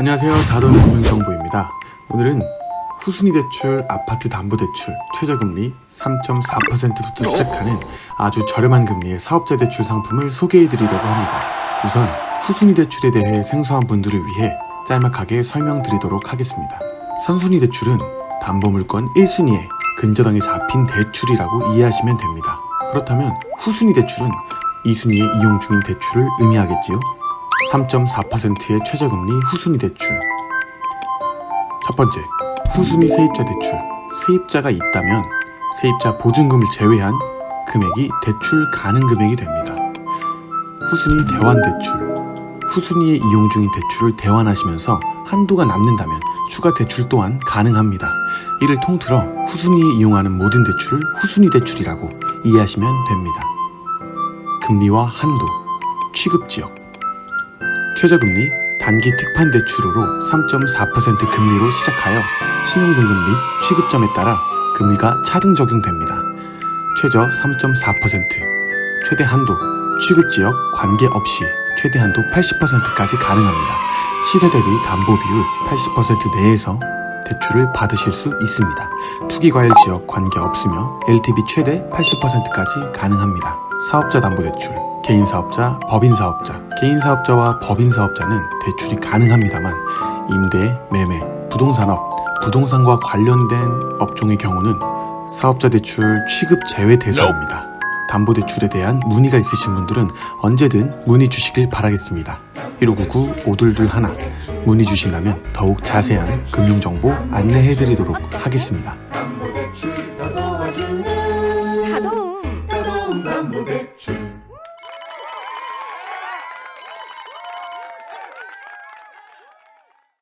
안녕하세요. 다돈 금융정보입니다. 오늘은 후순위 대출, 아파트 담보 대출, 최저금리 3.4%부터 시작하는 아주 저렴한 금리의 사업자 대출 상품을 소개해 드리려고 합니다. 우선 후순위 대출에 대해 생소한 분들을 위해 짤막하게 설명드리도록 하겠습니다. 선순위 대출은 담보물건 1순위에 근저당이 잡힌 대출이라고 이해하시면 됩니다. 그렇다면 후순위 대출은 2순위에 이용 중인 대출을 의미하겠지요? 3.4%의 최저금리 후순위 대출. 첫 번째, 후순위 세입자 대출. 세입자가 있다면 세입자 보증금을 제외한 금액이 대출 가능 금액이 됩니다. 후순위 대환 대출. 후순위에 이용 중인 대출을 대환하시면서 한도가 남는다면 추가 대출 또한 가능합니다. 이를 통틀어 후순위에 이용하는 모든 대출을 후순위 대출이라고 이해하시면 됩니다. 금리와 한도, 취급 지역, 최저금리 단기 특판 대출으로 3.4% 금리로 시작하여 신용등급 및 취급점에 따라 금리가 차등 적용됩니다. 최저 3.4%, 최대 한도, 취급지역 관계없이 최대 한도 80%까지 가능합니다. 시세 대비 담보 비율 80% 내에서 대출을 받으실 수 있습니다. 투기과열 지역 관계없으며 LTV 최대 80%까지 가능합니다. 사업자 담보대출, 개인 사업자, 법인 사업자, 개인 사업자와 법인 사업자는 대출이 가능합니다만 임대, 매매, 부동산업, 부동산과 관련된 업종의 경우는 사업자 대출 취급 제외 대상입니다. 담보대출에 대한 문의가 있으신 분들은 언제든 문의 주시길 바라겠습니다. 1599-522 문의 주신다면 더욱 자세한 금융정보 안내해드리도록 하겠습니다.